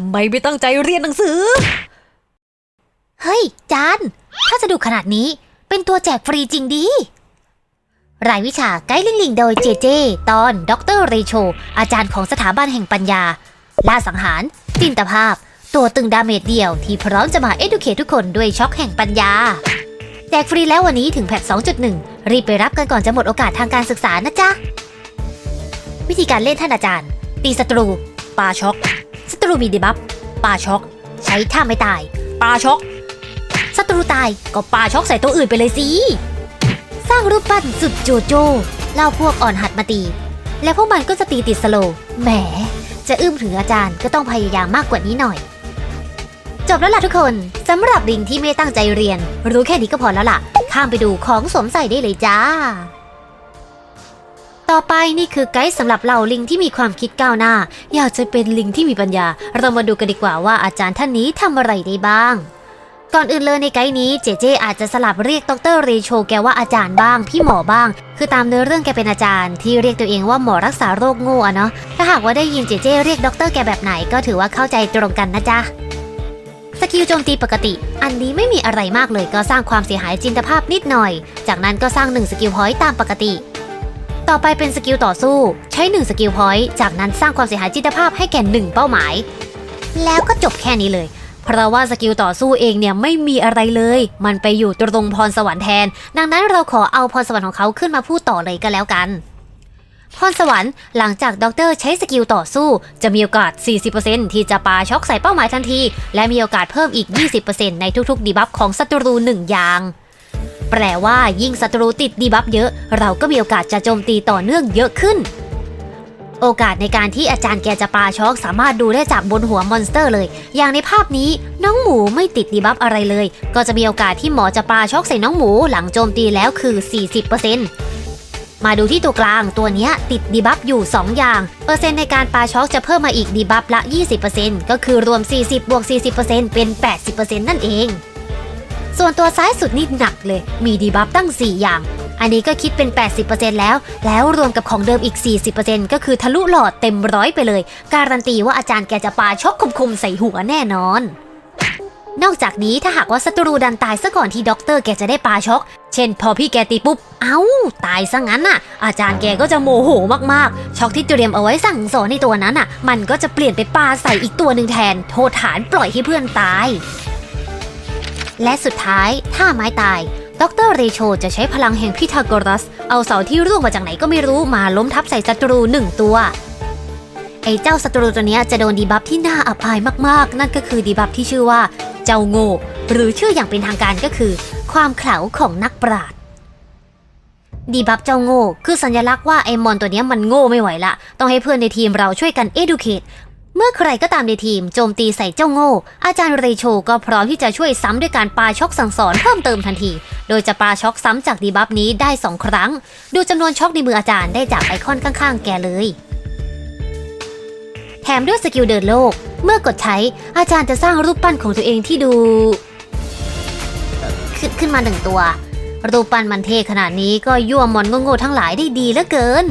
ทำไมไม่ตั้งใจเรียนหนังสือ เฮ้ย จาน ถ้าสนุกขนาดนี้ เป็นตัวแจกฟรีจริงดี รายวิชาไกด์ลิงลิงโดยเจเจ ตอนดรเรโช อาจารย์ของสถาบันแห่งปัญญา ล่าสังหาร จินตภาพ ตัวตึงดาเมจเดียวที่พร้อมจะมาเอดูเคทุกคนด้วยช็อกแห่งปัญญา แจกฟรีแล้ววันนี้ถึงแพท2.1 รีบไปรับกันก่อนจะหมดโอกาสทางการศึกษานะจ๊ะ วิธีการเล่นท่านอาจารย์ ตีศัตรูปาช็อก ตรูมีดีบัฟปาช็อก ใช้ท่าไม่ตายปาช็อกศัตรูตายก็ปาช็อกใส่ตัวอื่นไปเลยสิ สร้างรูปปั้นสุดโจโจ้เล่าพวกอ่อนหัดมาตี แล้วพวกมันก็จะตีติดสโลแหม จะอึ้มถึงอาจารย์ก็ต้องพยายามมากกว่านี้หน่อย จบแล้วล่ะทุกคนสำหรับลิงที่ไม่ตั้งใจเรียน รู้แค่นี้ก็พอแล้วล่ะ ข้ามไปดูของสวมใส่ได้เลยจ้า ต่อไปนี่คือไกด์สำหรับเหล่าลิงที่มีความคิดก้าวหน้า อยากจะเป็นลิงที่มีปัญญา เรามาดูกันดีกว่าว่าอาจารย์ท่านนี้ทำอะไรได้บ้างก่อนอื่นเลยในไกด์นี้เจเจอาจจะสลับเรียกดรเรโชแกว่าอาจารย์บ้าง พี่หมอบ้าง คือตามเนื้อเรื่องแกเป็นอาจารย์ ที่เรียกตัวเองว่าหมอรักษาโรคโง่อะเนาะถ้าหากว่าได้ยินเจเจเรียกดรแกแบบไหนก็ถือว่าเข้าใจตรงกันนะจ๊ะสกิลโจมตีปกติ อันนี้ไม่มีอะไรมากเลยก็สร้างความเสียหายจินตภาพนิดหน่อย จากนั้นก็สร้าง1สกิลพอยต์ตามปกติ ต่อไปเป็นสกิลต่อสู้ ใช้ 1 สกิลพอยต์จากนั้นสร้างความเสียหายจิตภาพให้แก่ 1 เป้าหมาย แล้วก็จบแค่นี้เลย เพราะว่าสกิลต่อสู้เองเนี่ยไม่มีอะไรเลย มันไปอยู่ตรงพรสวรรค์แทน ดังนั้นเราขอเอาพรสวรรค์ของเขาขึ้นมาพูดต่อเลยก็แล้วกันพรสวรรค์หลังจากด็อกเตอร์ใช้สกิลต่อสู้ จะมีโอกาส 40%ที่จะปาช็อกใส่เป้าหมายทันที และมีโอกาสเพิ่มอีก 20%ในทุกๆ ดีบัฟของศัตรูหนึ่งอย่าง แปลว่ายิ่งศัตรูติดดีบัฟเยอะ เราก็มีโอกาสจะโจมตีต่อเนื่องเยอะขึ้น โอกาสในการที่อาจารย์แกจะปาช็อกสามารถดูได้จากบนหัวมอนสเตอร์เลย อย่างในภาพนี้น้องหมูไม่ติดดีบัฟอะไรเลย ก็จะมีโอกาสที่หมอจะปาช็อกใส่น้องหมูหลังโจมตีแล้วคือ 40%มาดูที่ตัวกลางตัวนี้ติดดีบัฟอยู่ 2 อย่าง เปอร์เซ็นต์ในการปาช็อกจะเพิ่มมาอีกดีบัฟละ 20%ก็คือรวม 40บวก40%เป็น 80%นั่นเอง ส่วนตัวซ้ายสุดนี่หนักเลย มีดีบัฟตั้ง 4 อย่าง อันนี้ก็คิดเป็น 80%แล้ว แล้วรวมกับของเดิมอีก 40%ก็คือทะลุหลอดเต็มร้อยไปเลย การันตีว่าอาจารย์แกจะปาช็อกคมๆใส่หัวแน่นอน นอกจากนี้ถ้าหากว่าศัตรูดันตายซะก่อนที่ด็อกเตอร์แกจะได้ปาช็อก เช่น พอพี่แกตีปุ๊บ เอ้า ตายซะงั้นน่ะ อาจารย์แกก็จะโมโหมากๆ ช็อกที่เตรียมเอาไว้สั่งสอนในตัวนั้นน่ะ มันก็จะเปลี่ยนไปปาใส่อีกตัวหนึ่งแทน โทษฐานปล่อยให้เพื่อนตาย และสุดท้ายถ้าไม้ตาย ดรเรโชจะใช้พลังแห่งพิทาโกรัส เอาเสาที่ร่วงมาจากไหนก็ไม่รู้มาล้มทับใส่ศัตรูหนึ่งตัว ไอ้เจ้าศัตรูตัวนี้จะโดนดีบัฟที่น่าอับอายมากๆ นั่นก็คือดีบัฟที่ชื่อว่า เจ้าโง่ หรือชื่ออย่างเป็นทางการก็คือ ความเขลาของนักปราชญ์ดีบัฟเจ้าโง่ คือสัญลักษณ์ว่าไอมอนตัวนี้มันโง่ไม่ไหวละ ต้องให้เพื่อนในทีมเราช่วยกัน educate เมื่อใครก็ตามในทีมโจมตีใส่เจ้าโง่ อาจารย์เรโชก็พร้อมที่จะช่วยซ้ำด้วยการปาช็อกสั่งสอนเพิ่มเติมทันที โดยจะปาช็อกซ้ำจากดีบัฟนี้ได้ 2 ครั้ง ดูจำนวนช็อกในมืออาจารย์ได้จากไอคอนข้างๆ แกเลย แถมด้วยสกิลเดินโลก เมื่อกดใช้อาจารย์จะสร้างรูปปั้นของตัวเองที่ดูขึ้นขึ้นมาหนึ่งตัว รูปปั้นมันเทขนาดนี้ก็ยั่วมอนโง่ๆทั้งหลายได้ดีเหลือเกิน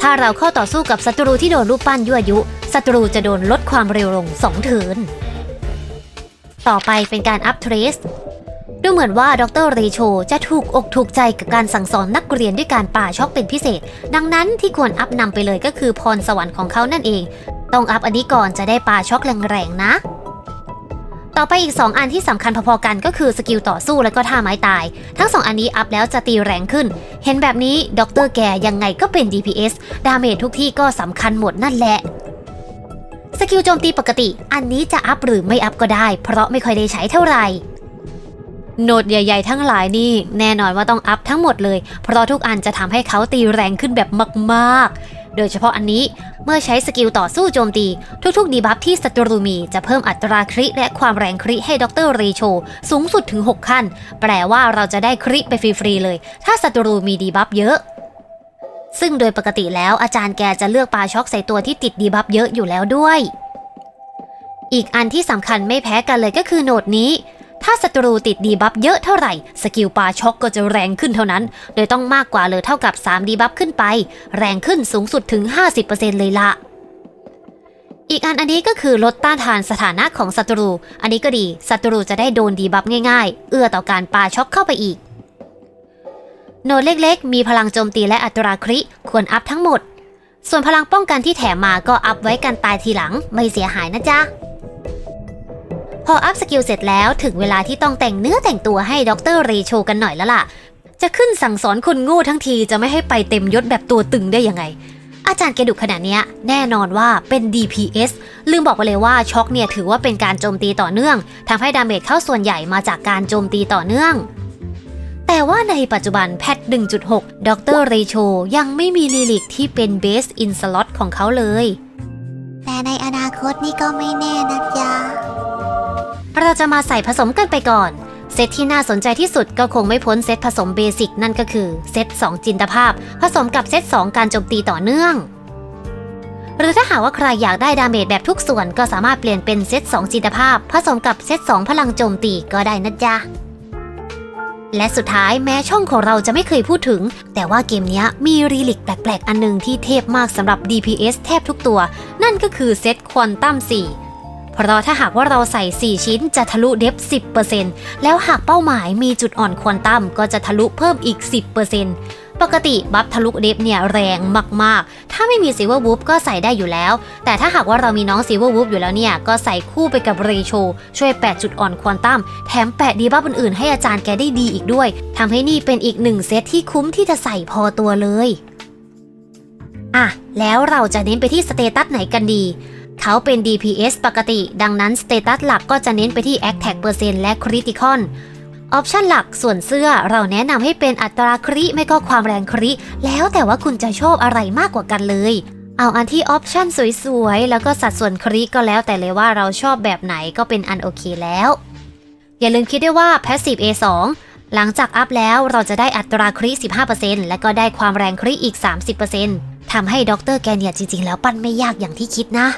ถ้าเราเข้าต่อสู้กับศัตรูที่โดนรูปปั้นยั่วยุ ศัตรูจะโดนลดความเร็วลง2เทินต่อไปเป็นการอัพเทรสดูเหมือนว่าดรเรโชจะถูกอกถูกใจกับการสั่งสอนนักเรียนด้วยการป่าช็อกเป็นพิเศษ ดังนั้นที่ควรอัพนำไปเลยก็คือพรสวรรค์ของเขานั่นเอง ต้องอัพอันนี้ก่อนจะได้ป่าช็อกแรงๆนะ ต่อไปอีก 2 อันที่สำคัญพอๆกันก็คือสกิลต่อสู้และก็ท่าไม้ตาย ทั้ง 2 อันนี้อัพแล้วจะตีแรงขึ้น เห็นแบบนี้ดรแกยังไงก็เป็น DPS ดาเมจทุกที่ก็สำคัญหมดนั่นแหละ สกิลโจมตีปกติ อันนี้จะอัพหรือไม่อัพก็ได้ เพราะไม่ค่อยได้ใช้เท่าไหร่โนดใหญ่ๆ ทั้งหลายนี่ แน่นอนว่าต้องอัพทั้งหมดเลย เพราะทุกอันจะทำให้เขาตีแรงขึ้นแบบมากๆ โดยเฉพาะอันนี้เมื่อใช้สกิลต่อสู้โจมตี ทุกๆ ดีบัฟที่ศัตรูมี จะเพิ่มอัตราคริและความแรงคริให้ดรเรโชสูงสุดถึง 6 ขั้น แปลว่าเราจะได้คริไปฟรีๆเลย ถ้าศัตรูมีดีบัฟเยอะ ซึ่งโดยปกติแล้วอาจารย์แกจะเลือกปลาช็อกใส่ตัวที่ติดดีบัฟเยอะอยู่แล้วด้วย อีกอันที่สำคัญไม่แพ้กันเลยก็คือโหนดนี้ ถ้าศัตรูติดดีบัฟเยอะเท่าไหร่ สกิลปลาช็อกก็จะแรงขึ้นเท่านั้น โดยต้องมากกว่าเลยเท่ากับ3ดีบัฟขึ้นไป แรงขึ้นสูงสุดถึง 50%เลยละอีกอันอันนี้ก็คือลดต้านทานสถานะของศัตรู อันนี้ก็ดี ศัตรูจะได้โดนดีบัฟง่ายๆ เอื้อต่อการปาช็อกเข้าไปอีก โนดเล็กๆ มีพลังโจมตีและอัตราคริควรอัพทั้งหมด ส่วนพลังป้องกันที่แถมมาก็อัพไว้กันตายทีหลังไม่เสียหายนะจ๊ะ พออัพสกิลเสร็จแล้วถึงเวลาที่ต้องแต่งเนื้อแต่งตัวให้ดรเรโชกันหน่อยแล้วล่ะ จะขึ้นสั่งสอนคนโง่ทั้งทีจะไม่ให้ไปเต็มยศแบบตัวตึงได้ยังไง อาจารย์แกดุขนาดนี้แน่นอนว่าเป็น DPS ลืมบอกไปเลยว่าช็อกเนี่ยถือว่าเป็นการโจมตีต่อเนื่องทำให้ดาเมจเข้าส่วนใหญ่มาจากการโจมตีต่อเนื่อง แต่ว่าในปัจจุบันแพท 1.6 ดรเรโชยังไม่มีลิลิกที่เป็นเบสอินสล็อตของเขาเลย แต่ในอนาคตนี่ก็ไม่แน่นะจ๊ะ เราจะมาใส่ผสมกันไปก่อน เซตที่น่าสนใจที่สุดก็คงไม่พ้นเซตผสมเบสิกนั่นก็คือเซต 2 จินตภาพ ผสมกับเซต 2 การโจมตีต่อเนื่อง หรือถ้าหากว่าใครอยากได้ดาเมจแบบทุกส่วนก็สามารถเปลี่ยนเป็นเซต 2 จินตภาพ ผสมกับเซต 2 พลังโจมตีก็ได้นะจ๊ะ และสุดท้ายแม้ช่องของเราจะไม่เคยพูดถึง แต่ว่าเกมนี้มีรีลิกแปลกๆ อันหนึงที่เทพมากสำหรับ DPS แทบทุกตัว นั่นก็คือเซตควอนตัม4 เพราะถ้าหากว่าเราใส่ 4 ชิ้นจะทะลุเดฟ 10%แล้วหากเป้าหมายมีจุดอ่อนควอนตัมก็จะทะลุเพิ่มอีก 10% ปกติบัฟทะลุเดฟเนี่ยแรงมากๆ ถ้าไม่มีซิเวอร์วูฟก็ใส่ได้อยู่แล้ว แต่ถ้าหากว่าเรามีน้องซิเวอร์วูฟอยู่แล้วเนี่ย ก็ใส่คู่ไปกับเรโชช่วย 8 จุดอ่อนควอนตัม แถมแปะดีบัฟอื่นๆ ให้อาจารย์แกได้ดีอีกด้วยทำให้นี่เป็นอีกหนึ่งเซตที่คุ้มที่จะใส่พอตัวเลย อะ แล้วเราจะเน้นไปที่สเตตัสไหนกันดีเขาเป็น DPS ปกติ ดังนั้นสเตตัสหลักก็จะเน้นไปที่ Attack เปอร์เซ็นต์และ Critical ออปชันหลักส่วนเสื้อเราแนะนำให้เป็นอัตราคริไม่ก็ความแรงคริ แล้วแต่ว่าคุณจะชอบอะไรมากกว่ากันเลย เอาอันที่ออปชันสวยๆ แล้วก็สัดส่วนคริก็แล้วแต่เลยว่าเราชอบแบบไหนก็เป็นอันโอเคแล้ว อย่าลืมคิดด้วยว่า Passive A2 หลังจากอัพแล้วเราจะได้อัตราคริ 15%และก็ได้ความแรงคริอีก 30%ทำให้ด็อกเตอร์แกเนียจริง ๆ แล้วปั้นไม่ยากอย่างที่คิดนะ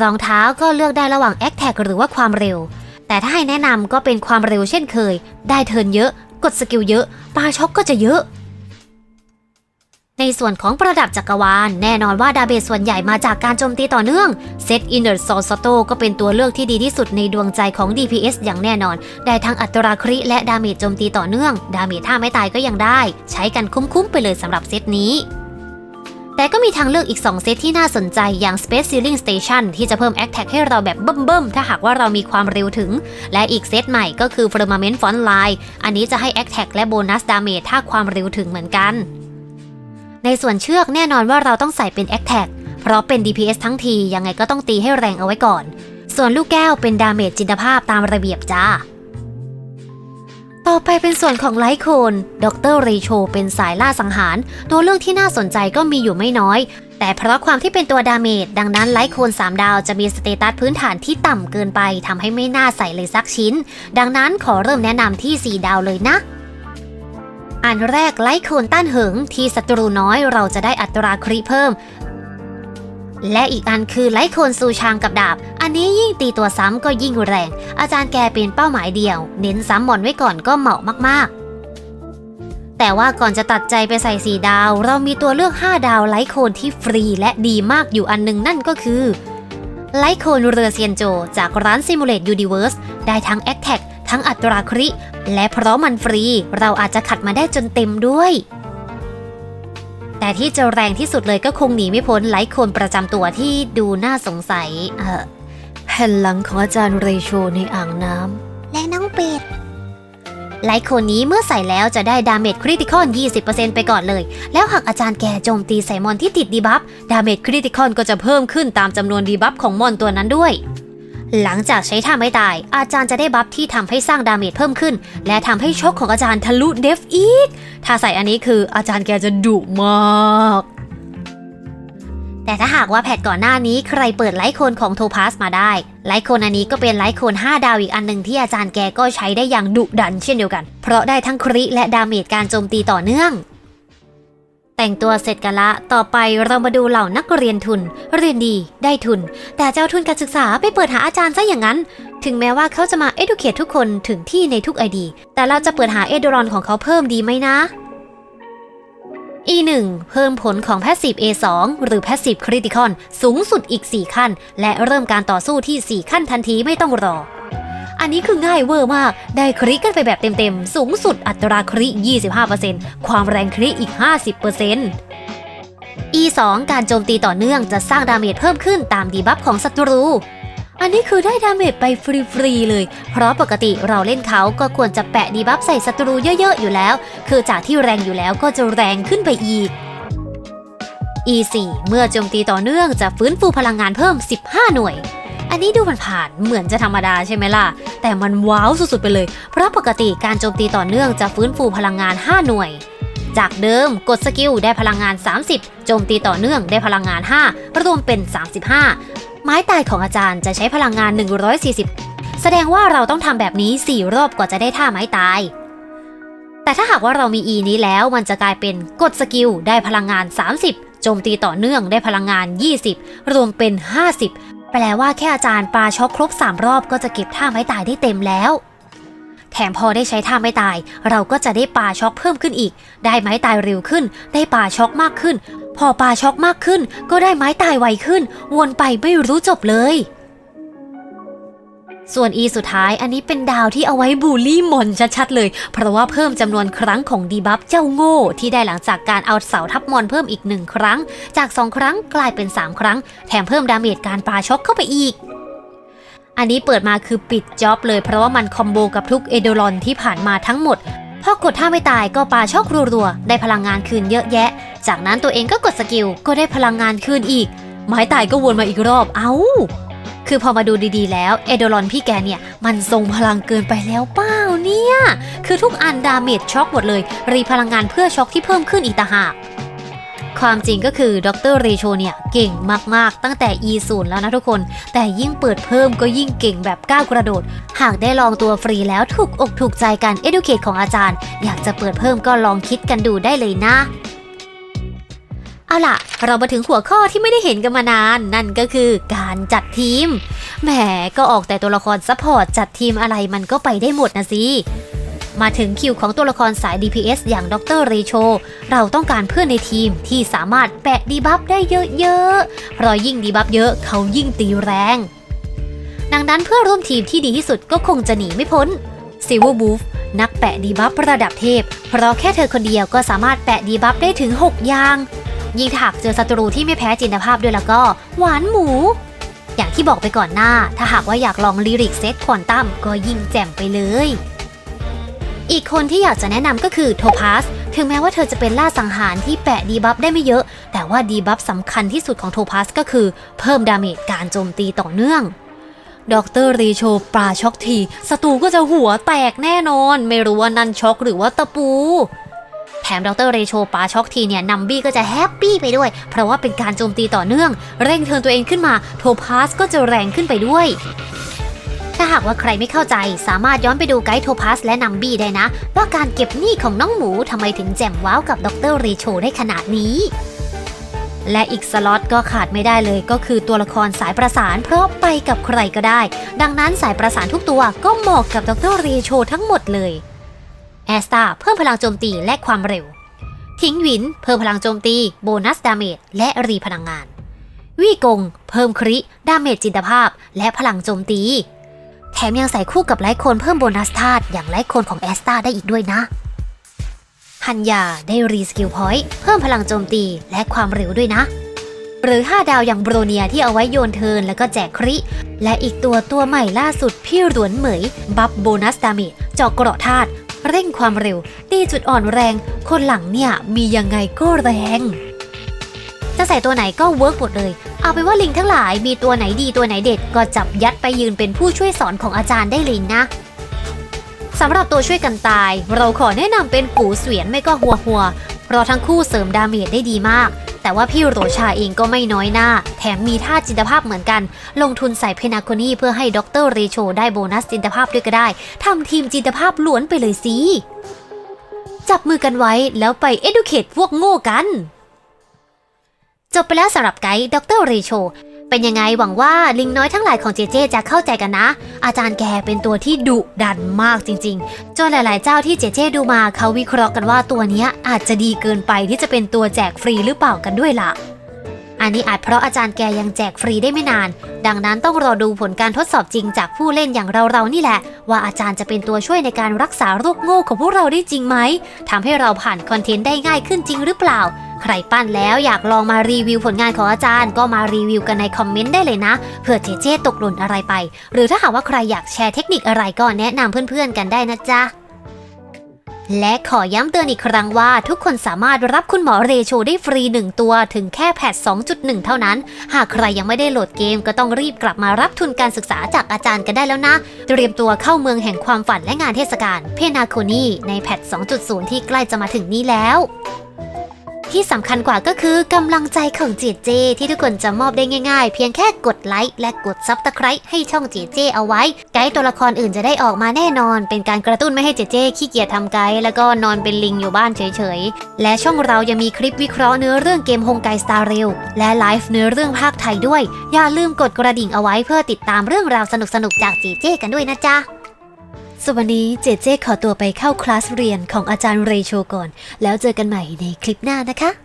รองเท้าก็เลือกได้ระหว่าง a c t a g หรือว่าความเร็ว แต่ถ้าให้แนะนำก็เป็นความเร็วเช่นเคย ได้เทิร์นเยอะ กดสกิลเยอะ ปาช็อกก็จะเยอะ ในส่วนของประดับจักรวาล แน่นอนว่าดาเบจส่วนใหญ่มาจากการโจมตีต่อเนื่องเซตอินเดอร์ซอลสโตก็เป็นตัวเลือกที่ดีที่สุดในดวงใจของ DPS อย่างแน่นอน ได้ทั้งอัตราคริและดาเมจโจมตีต่อเนื่อง ดาเมจถ้าไม่ตายก็ยังได้ ใช้กันคุ้มๆไปเลยสำหรับเซตนี้ แต่ก็มีทางเลือกอีก 2 เซตที่น่าสนใจอย่าง Space Ceiling Station ที่จะเพิ่ม a c t a c ให้เราแบบเบิ่มๆ ถ้าหากว่าเรามีความเร็วถึง และอีกเซตใหม่ก็คือ Firmament Font Line อันนี้จะให้ a c t a c และโบนัสดาเมจถ้าความเร็วถึงเหมือนกัน ในส่วนเชือกแน่นอนว่าเราต้องใส่เป็น a c t a c เพราะเป็น DPS ทั้งทียังไงก็ต้องตีให้แรงเอาไว้ก่อน ส่วนลูกแก้วเป็นดาเมจจินตภาพตามระเบียบจ้า ต่อไปเป็นส่วนของไลท์โคน ดรเรโชเป็นสายล่าสังหาร ตัวเลือกที่น่าสนใจก็มีอยู่ไม่น้อย แต่เพราะความที่เป็นตัวดาเมจ ดังนั้นไลท์โคน 3 ดาวจะมีสเตตัสพื้นฐานที่ต่ำเกินไปทำให้ไม่น่าใส่เลยสักชิ้น ดังนั้นขอเริ่มแนะนำที่ 4 ดาวเลยนะอันแรกไลท์โคนต้านเหิงที่ศัตรูน้อยเราจะได้อัตราคริเพิ่ม และอีกอันคือไลโคนซูชางกับดาบ อันนี้ยิ่งตีตัวซ้ำก็ยิ่งแรง อาจารย์แกเป็นเป้าหมายเดียว เน้นซ้ำหมอนไว้ก่อนก็เหมาะมากๆ แต่ว่าก่อนจะตัดใจไปใส่4ดาว เรามีตัวเลือก 5 ดาวไลโคนที่ฟรีและดีมากอยู่อันหนึงนั่นก็คือไลโคนเรือเซียนโจ จากร้าน Simulate Universe ได้ทั้ง a c t a c ทั้งอัตราคริ และเพราะมันฟรี เราอาจจะขัดมาได้จนเต็มด้วย แต่ที่จะแรงที่สุดเลยก็คงหนีไม่พ้นไลท์คนประจำตัวที่ดูน่าสงสัยเออแผ่นหลังของอาจารย์เรโชในอ่างน้ำและน้องเป็ดไลท์คนนี้เมื่อใส่แล้วจะได้ดาเมจคริติคอล20%ไปก่อนเลย แล้วหากอาจารย์แกโจมตีใส่มอนที่ติดดีบัฟ ดาเมจคริติคอลก็จะเพิ่มขึ้นตามจำนวนดีบัฟของมอนตัวนั้นด้วย หลังจากใช้ท่าไม่ตาย อาจารย์จะได้บัฟที่ทำให้สร้างดาเมจเพิ่มขึ้น และทำให้ชกของอาจารย์ทะลุเดฟอีก ถ้าใส่อันนี้คืออาจารย์แกจะดุมากแต่ถ้าหากว่าแพทก่อนหน้านี้ใครเปิดไลท์โคนของโทพาสมาได้ ไลท์โคนอันนี้ก็เป็นไลท์โคน 5 ดาวอีกอันหนึ่งที่อาจารย์แกก็ใช้ได้อย่างดุดันเช่นเดียวกัน เพราะได้ทั้งคริและดาเมจการโจมตีต่อเนื่อง แต่งตัวเสร็จกันละ ต่อไปเรามาดูเหล่านักเรียนทุน เรียนดี ได้ทุน แต่เจ้าทุนการศึกษาไปเปิดหาอาจารย์ซะอย่างนั้น ถึงแม้ว่าเขาจะมา educate ทุกคนถึงที่ในทุกไอดี แต่เราจะเปิดหาเอดรอนของเขาเพิ่มดีไหมนะ E1 เพิ่มผลของ Passive A2 หรือ Passive Critical สูงสุดอีก 4 ขั้น และเริ่มการต่อสู้ที่ 4 ขั้นทันทีไม่ต้องรอ อันนี้คือง่ายเวอร์มาก ได้คริกันไปแบบเต็มๆ สูงสุดอัตราคริ 25%ความแรงคริอีก 50% E2 การโจมตีต่อเนื่องจะสร้างดาเมจเพิ่มขึ้นตามดีบัฟของศัตรูอันนี้คือได้ดาเมจไปฟรีๆเลย เพราะปกติเราเล่นเขาก็ควรจะแปะดีบัฟใส่ศัตรูเยอะๆอยู่แล้ว คือจากที่แรงอยู่แล้วก็จะแรงขึ้นไปอีก E4 เมื่อโจมตีต่อเนื่องจะฟื้นฟูพลังงานเพิ่ม 15 หน่วย อันนี้ดูมันผ่านเหมือนจะธรรมดาใช่ไหมล่ะ แต่มันว้าวสุดๆไปเลย เพราะปกติการโจมตีต่อเนื่องจะฟื้นฟูพลังงาน 5 หน่วย จากเดิมกดสกิลได้พลังงาน 30 โจมตีต่อเนื่องได้พลังงาน 5 รวมเป็น 35 ไม้ตายของอาจารย์จะใช้พลังงาน 140 แสดงว่าเราต้องทำแบบนี้ 4 รอบกว่าจะได้ท่าไม้ตาย แต่ถ้าหากว่าเรามี E นี้แล้วมันจะกลายเป็นกดสกิลได้พลังงาน 30โจมตีต่อเนื่องได้พลังงาน 20 รวมเป็น 50 แปลว่าแค่อาจารย์ปาช็อกครบสามรอบก็จะเก็บท่าไม้ตายได้เต็มแล้ว แถมพอได้ใช้ท่าไม้ตาย เราก็จะได้ปาช็อกเพิ่มขึ้นอีก ได้ไม้ตายเร็วขึ้น ได้ปาช็อกมากขึ้น พอปาช็อกมากขึ้น ก็ได้ไม้ตายไวขึ้น วนไปไม่รู้จบเลย ส่วน E สุดท้ายอันนี้เป็นดาวที่เอาไว้บูลลี่มอนชัดๆเลย เพราะว่าเพิ่มจำนวนครั้งของดีบัฟเจ้าโง่ ที่ได้หลังจากการเอาเสาทับมอนเพิ่มอีกหนึ่งครั้ง จาก 2 ครั้งกลายเป็น 3 ครั้ง แถมเพิ่มดาเมจการปาช็อกเข้าไปอีก อันนี้เปิดมาคือปิดจ็อบเลยเพราะว่ามันคอมโบกับทุกเอโดลอนที่ผ่านมาทั้งหมดพอกดท่าไม่ตายก็ปาช็อกรัวๆได้พลังงานคืนเยอะแยะ จากนั้นตัวเองก็กดสกิลก็ได้พลังงานคืนอีกไม้ตายก็วนมาอีกรอบเอ้า คือพอมาดูดีๆแล้วเอโดลอนพี่แกเนี่ย มันทรงพลังเกินไปแล้วเปล่าเนี่ย คือทุกอันดาเมจช็อกหมดเลย รีพลังงานเพื่อช็อกที่เพิ่มขึ้นอีกต่างหากความจริงก็คือดรเรโชเนี่ย เก่งมาก ๆ ตั้งแต่ E0 แล้วนะทุกคน แต่ยิ่งเปิดเพิ่มก็ยิ่งเก่งแบบก้าวกระโดด หากได้ลองตัวฟรีแล้วถูกอกถูกใจการ educate ของอาจารย์ อยากจะเปิดเพิ่มก็ลองคิดกันดูได้เลยนะ เอาล่ะ เรามาถึงหัวข้อที่ไม่ได้เห็นกันมานาน นั่นก็คือการจัดทีม แหมก็ออกแต่ตัวละครซัพพอร์ตจัดทีมอะไรมันก็ไปได้หมดนะสิมาถึงคิวของตัวละครสาย DPS อย่างดรเรโช เราต้องการเพื่อนในทีมที่สามารถแปะดีบัฟได้เยอะๆ เพราะยิ่งดีบัฟเยอะเขายิ่งตีแรง ดังนั้นเพื่อร่วมทีมที่ดีที่สุดก็คงจะหนีไม่พ้น Silver Wolf นักแปะดีบัฟระดับเทพ เพราะแค่เธอคนเดียวก็สามารถแปะดีบัฟได้ถึง 6 อย่าง ยิ่งถาหากเจอศัตรูที่ไม่แพ้จินตภาพด้วยแล้วก็หวานหมู อย่างที่บอกไปก่อนหน้า ถ้าหากว่าอยากลองลิริกเซตควอนตัมก็ยิ่งแจ่มไปเลย อีกคนที่อยากจะแนะนำก็คือโทพาสถึงแม้ว่าเธอจะเป็นล่าสังหารที่แปะดีบัฟได้ไม่เยอะ แต่ว่าดีบัฟสำคัญที่สุดของโทพาสก็คือ เพิ่มดาเมจการโจมตีต่อเนื่องดรรีโชปราช็อกทีศัตรูก็จะหัวแตกแน่นอน ไม่รู้ว่านันช็อกหรือว่าตะปู แถมดรเรโชปาช็อกทีเนี่ยนัมบี้ก็จะแฮปปี้ไปด้วย เพราะว่าเป็นการโจมตีต่อเนื่อง เร่งเทิร์นตัวเองขึ้นมาโทพาสก็จะแรงขึ้นไปด้วยถ้าหากว่าใครไม่เข้าใจสามารถย้อนไปดูไกด์โทพาสและนัมบี้ได้นะ ว่าการเก็บหนี้ของน้องหมูทำไมถึงแจ่มว้าวกับดรเรโชได้ขนาดนี้ และอีกสล็อตก็ขาดไม่ได้เลยก็คือตัวละครสายประสานเพราะไปกับใครก็ได้ ดังนั้นสายประสานทุกตัวก็เหมาะกับดรเรโชทั้งหมดเลย แอสตาเพิ่มพลังโจมตีและความเร็ว ทิ้งหวิน เพิ่มพลังโจมตี โบนัสดาเมจและรีพลังงาน วี่กง เพิ่มคริดาเมจจินตภาพ และพลังโจมตี แถมยังใส่คู่กับไลท์โคนเพิ่มโบนัสธาตุอย่างไลท์โคนของแอสตาได้อีกด้วยนะฮันยาได้รีสกิลพอยต์เพิ่มพลังโจมตีและความเร็วด้วยนะ หรือ 5 ดาวอย่างโบรเนียที่เอาไว้โยนเทินแล้วก็แจกคริ และอีกตัวตัวใหม่ล่าสุดพี่หลวนเหมย บัฟโบนัสดาเมจเจาะเกราะธาตุ เร่งความเร็ว ตีจุดอ่อนแรง คนหลังเนี่ยมียังไงก็แรง จะใส่ตัวไหนก็เวิร์กหมดเลย เอาเป็นว่าลิงทั้งหลายมีตัวไหนดีตัวไหนเด็ดก็จับยัดไปยืนเป็นผู้ช่วยสอนของอาจารย์ได้เลยนะสำหรับตัวช่วยกันตาย เราขอแนะนำเป็นกูเสวียนไม่ก็หัวหัวเพราะทั้งคู่เสริมดาเมจได้ดีมาก แต่ว่าพี่โรชาเองก็ไม่น้อยหน้า แถมมีท่าจินตภาพเหมือนกัน ลงทุนใส่เพนาโคนี่เพื่อให้ดรเรโชได้โบนัสจินตภาพด้วยก็ได้ทำทีมจินตภาพล้วนไปเลยสิ จับมือกันไว้แล้วไป educate พวกโง่กัน จบไปแล้วสำหรับไกด์ดรเรโช เป็นยังไงหวังว่าลิงน้อยทั้งหลายของเจเจจะเข้าใจกันนะ อาจารย์แกเป็นตัวที่ดุดันมากจริงๆจนหลาย ๆ เจ้าที่เจเจดูมาเขาวิเคราะห์กันว่าตัวนี้อาจจะดีเกินไปที่จะเป็นตัวแจกฟรีหรือเปล่ากันด้วยล่ะ อันนี้อาจเพราะอาจารย์แกยังแจกฟรีได้ไม่นาน ดังนั้นต้องรอดูผลการทดสอบจริงจากผู้เล่นอย่างเราๆนี่แหละ ว่าอาจารย์จะเป็นตัวช่วยในการรักษาโรคโง่ของพวกเราได้จริงไหมทำให้เราผ่านคอนเทนต์ได้ง่ายขึ้นจริงหรือเปล่า ใครปั้นแล้วอยากลองมารีวิวผลงานของอาจารย์ ก็มารีวิวกันในคอมเมนต์ได้เลยนะเผื่อเจเจตกหล่นอะไรไป หรือถ้าหากว่าใครอยากแชร์เทคนิคอะไรก็แนะนำเพื่อนๆกันได้นะจ๊ะ และขอย้ำเตือนอีกครั้งว่า ทุกคนสามารถรับคุณหมอเรโชได้ฟรี 1 ตัวถึงแค่แพท 2.1 เท่านั้น หากใครยังไม่ได้โหลดเกมก็ต้องรีบกลับมารับทุนการศึกษาจากอาจารย์กันได้แล้วนะ เตรียมตัวเข้าเมืองแห่งความฝันและงานเทศกาลเพนาโคนีในแพท 2.0 ที่ใกล้จะมาถึงนี้แล้ว ที่สำคัญกว่าก็คือกำลังใจของเจเจที่ทุกคนจะมอบได้ง่ายๆ เพียงแค่กดไลค์และกดซับสไครต์ให้ช่องเจเจเอาไว้ ไกด์ตัวละครอื่นจะได้ออกมาแน่นอน เป็นการกระตุ้นไม่ให้เจเจขี้เกียจทำไกด์แล้วก็นอนเป็นลิงอยู่บ้านเฉยๆ และช่องเรายังมีคลิปวิเคราะห์เนื้อเรื่องเกมฮงไกสตาร์เรลและไลฟ์เนื้อเรื่องภาคไทยด้วย อย่าลืมกดกระดิ่งเอาไว้เพื่อติดตามเรื่องราวสนุกๆจากเจเจกันด้วยนะจ๊ะ สวัสดีเจเจขอตัวไปเข้าคลาสเรียนของอาจารย์เรโชก่อน แล้วเจอกันใหม่ในคลิปหน้านะคะ